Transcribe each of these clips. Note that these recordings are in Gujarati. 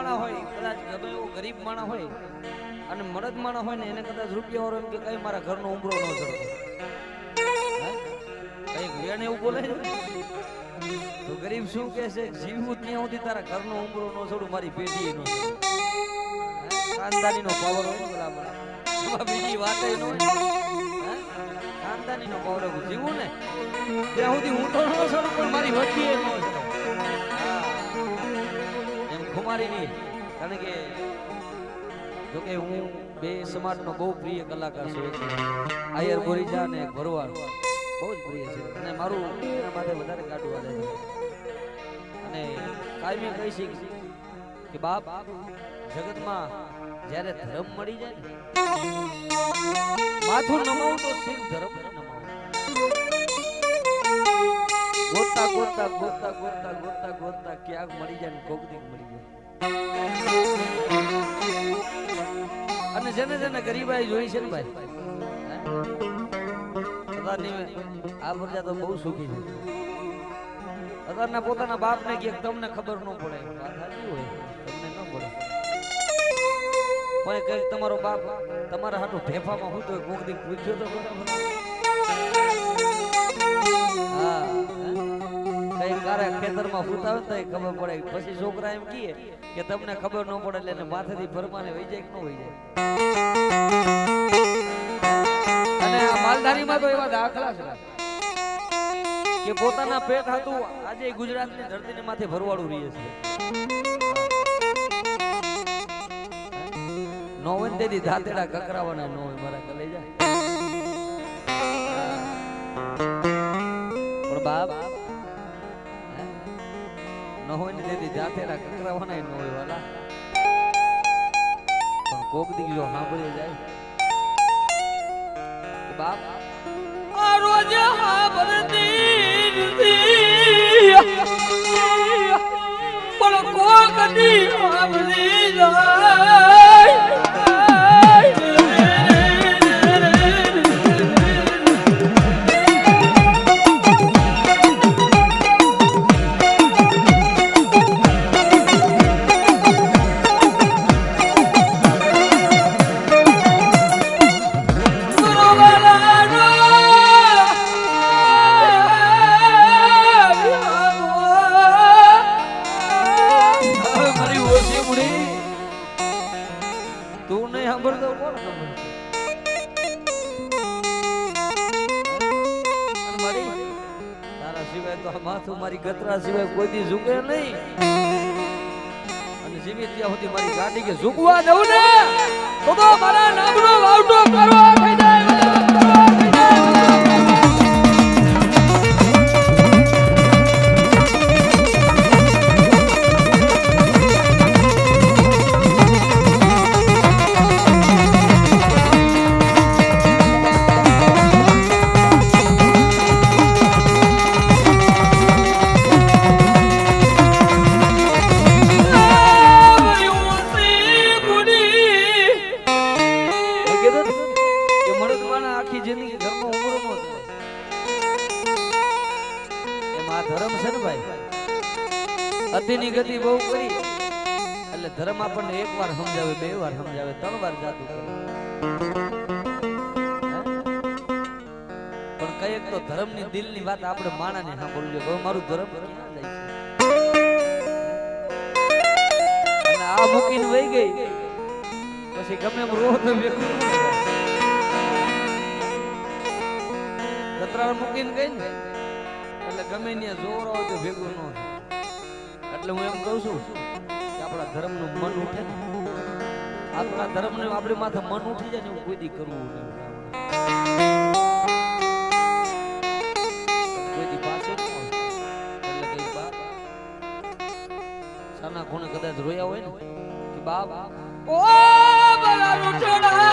માણા હોય કદાચ ગમે ગરીબ માણા હોય અને મરદ માણા હોય ને એને કદાચ રૂપિયા વાળો એમ કે, કઈ મારા ઘરનો ઉમરો ન ચડતો કઈ વેણ એવું બોલે તો ગરીબ શું કે છે? જીવવું ત્યાં સુધી તારા ઘરનો ઉમરો ન છોડું મારી પેઢી નો ખાનદાની નો પાવર હોય બરાબર. બીજી વાત ન હોય. ખાનદાની નો પાવર જીવું ને? ત્યાં સુધી હું તો ન છોડું, પણ મારી વચ્ચે ન ખુમારી નહીં કારણ કે જોકે હું બે સમાજનો બહુ પ્રિય કલાકાર છું. આયર બોરીજા અને એક ભરવાડ. બહુ જ પ્રિય છે. અને મારું એના માટે વધારે કાઢું વાળે છે. અને કાયમી કહી શીખ કે બાપ, જગતમાં જ્યારે ધર્મ મળી જાય ને, માથું નમાવું તો શિવ ધર્મ ગોતતા ગોતતા ગોતતા ગોતતા ગોતતા ગોતતા ક્યાંક મળી જાય ને કોક મળી જાય. અને જેને જેને ગરીબાઈ જોઈ છે ને ભાઈ આ પ્રજા બહુ સુખી અત્યારના પોતાના બાપને કે તમને ખબર ન પડે. તમને ન તમારો બાપ તમારા હાટુ ભેફામાં હું તો કોક દી પૂછ્યો તો હા. કારે ખેતરમાં ફૂતા તો ખબર પડે. પછી છોકરા એમ કે તમને ખબર ન પડે એટલે એને માથેથી ફરમાને વહી જાય. કે ન વહી જાય અને માથે ભરવાડું રહીએ છે? ન હોય ને તેથી દાંતેડા કકરાવાના ન હોય વાલા પણ કોક દી જો સાંભળી જાય બાપ, આ રોજ હાંભળતી નથી. ગતરા સિવાય કોઈ દી ઝૂકે નહીં. અને જીવી ત્યાં સુધી મારી ગાડી કે ઝૂકવા દઉં ને, તો તો મારા નામનો ગતિ બહુ કરી. એટલે ધર્મ આપણને એક વાર સમજાવે, બે વાર સમજાવે, ત્રણ વાર જાતું પણ કંઈક તો ધર્મની દિલની વાત આપણે માણાને સાંભળવી જોઈએ. હવે મારું ધર્મ ક્યાં જાય છે? આ મૂકીને વહી ગઈ. પછી ગમે એમ રોહ. તો ન મૂકીને ગઈ ને? એટલે ગમે ત્યાં જોર આવે તો ભેગું ન થાય. એટલે હું એમ કહું છું કે આપણા ધર્મનું મન ઉઠે ને. આપણા ધર્મને આપણે માથે મન ઉઠી જાય ને એવું કોઈ દી કરવું નહીં. પાસે એટલે કઈ બાપ, સાના ખૂણે કદાચ રોયા હોય ને, કે બાપ, ઓ બલા રૂઠડા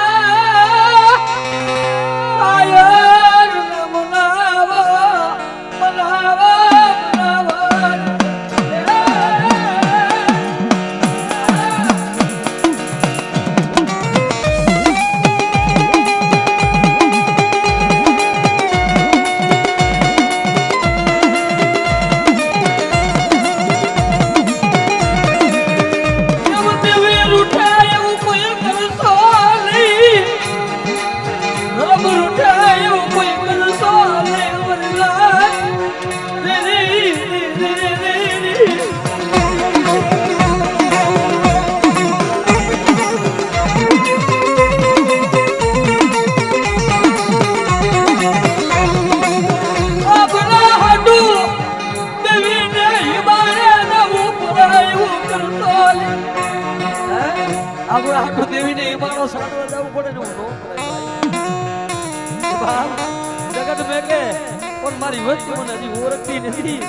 વસ્તી મને હજી ઓળખતી નથી.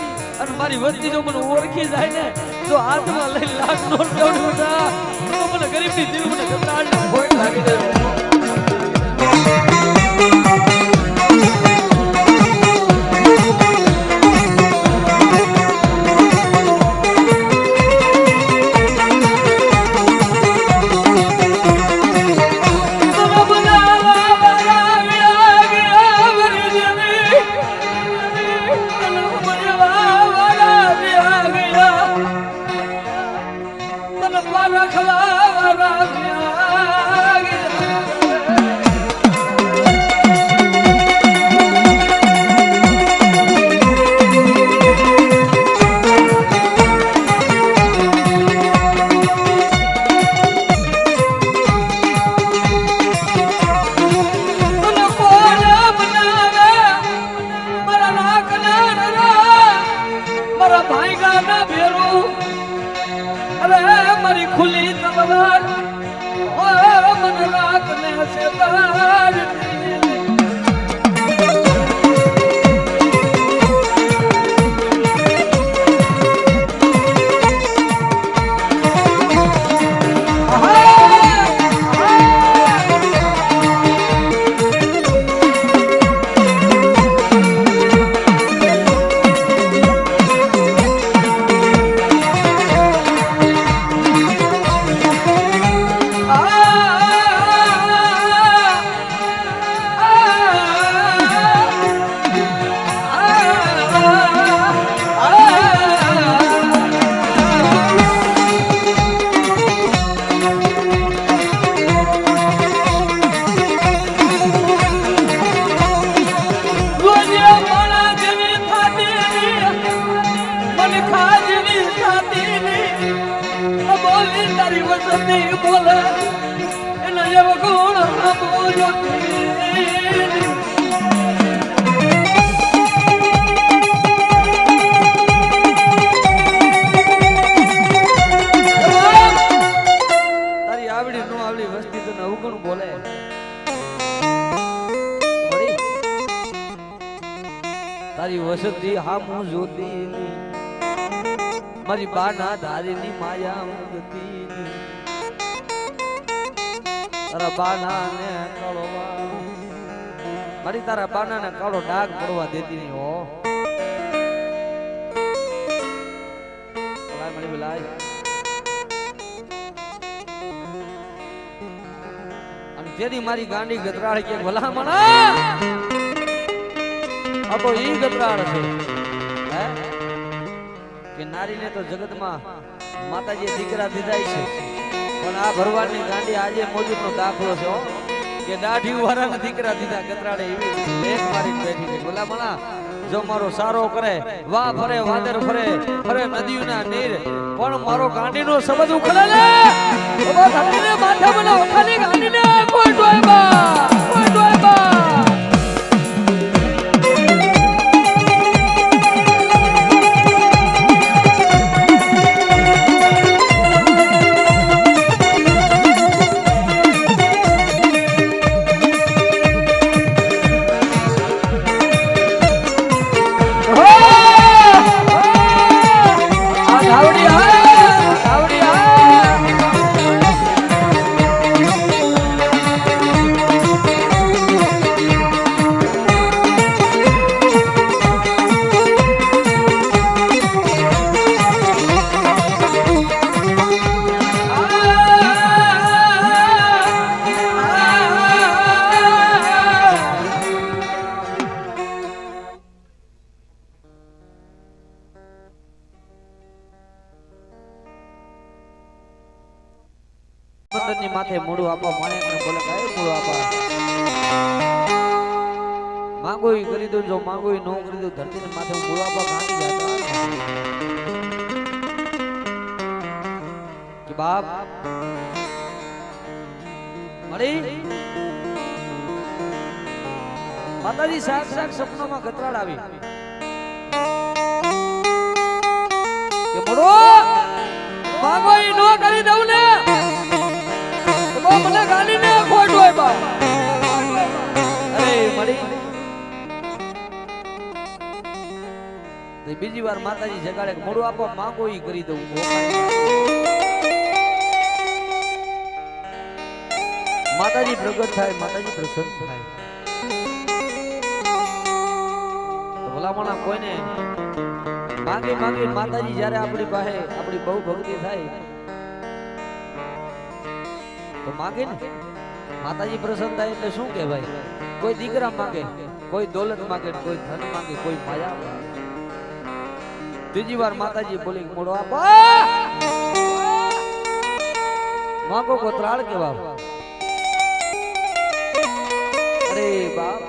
અને મારી વસ્તી જો મને ઓળખી જાય ને, તો હાથમાં લઈ લાખ નોટ બધા તો દિલ મને ગતાડ લાગી જાય મારી બાના ધારીની માયા ઉગતી તારા બાના ને કળવા મારી તારા બાના ને કાળો ડાઘ પડવા દેતી નહીં હો. જેની મારી ગાંડી ગતરાળ કે ભલામણા આ તો ઈ ગતરાળ છે. કે નારીને તો જગતમાં માતાજીએ દીકરા દીધા છે. પણ આ ભરવાડની ગાંડી આજે મોજૂદનો દાખલો છે કે દાઢી વાળાના દીકરા દીધા ગતરાડે એવી એક મારી બેઠી છે બોલા જો મારો સારો કરે, વાહ ફરે, વાદર ફરે ફરે નદીઓના નીર, પણ મારો ગાંડીનો સંબંધ ઉખડે ને ધરતીને માથે મને ઓખાની ગાંડીને કોઈ ડોયબા કોઈ ડોયબા મોઢું આપવા માણેક ને બોલે કાય મોઢું આપવા માંગો ઈ કરી દો જો માંગો ઈ નો કરી દો ધરતી ને માથે હું મોઢું આપવા ગાંડી જાતા કે બાપ મળી માતાજી શાક શાક સપનામાં ગતરાડ આવી. કે મોડો માંગો ઈ નો કરી દઉં ને. ગાલી ને ખોટ હોય બા બીજી વાર માતાજી જગાડે મોડું આપો, માંગો ઈ કરી દઉં. માતાજી પ્રગટ થાય, માતાજી પ્રસન્ન થાય. ભલામણા કોઈને માગી માગી માતાજી જ્યારે આપણી પાસે આપણી બહુ ભક્તિ થાય તો માગે ને? માતાજી પ્રસન્ન થાય એટલે શું કહેવાય? કોઈ દીકરા માગે, કોઈ દોલત માગે, કોઈ ધન માગે, કોઈ માયા માગે. ત્રીજી વાર માતાજી બોલી, મોડો આપો. માંગો કોતરાળ કેવા અરે બાપ.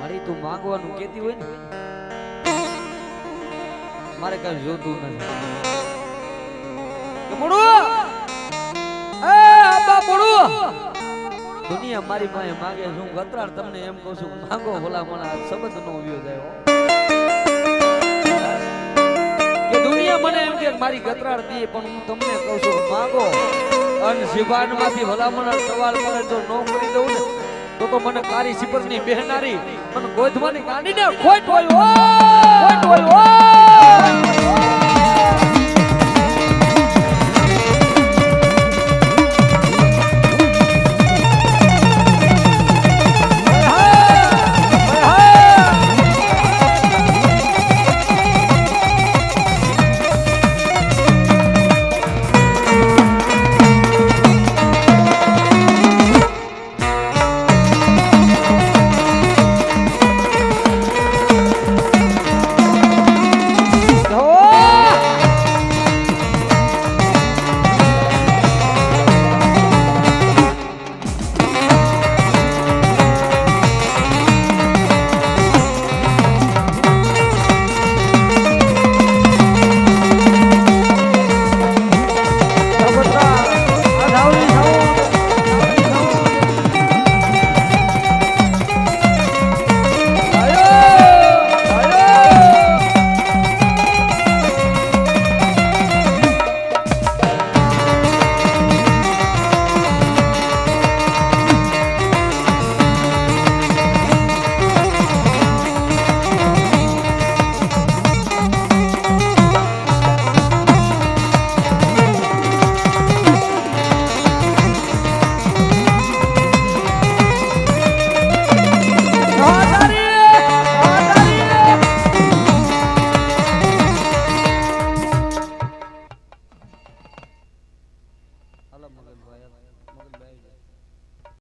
મારી તું માંગવાનું કેતી હોય ને, મારે કઈ જોતું નથી. દુનિયા મારી પાસે માંગે છે હું ગતરાળ તમને એમ કહું છું માંગો ભલા આ શબ્દ નો વ્યો થયો દુનિયા મને મારી ગતરાળ દે પણ હું તમને કહું છું માંગો અને શિવાનમાંથી ભલામણ સવાલ કરે જો નો કરી દઉં ને તો તો મને કારી સિપરની બહેનારી મને ગોધવાની કાઢીને ખોટ હોય ખોટ હોય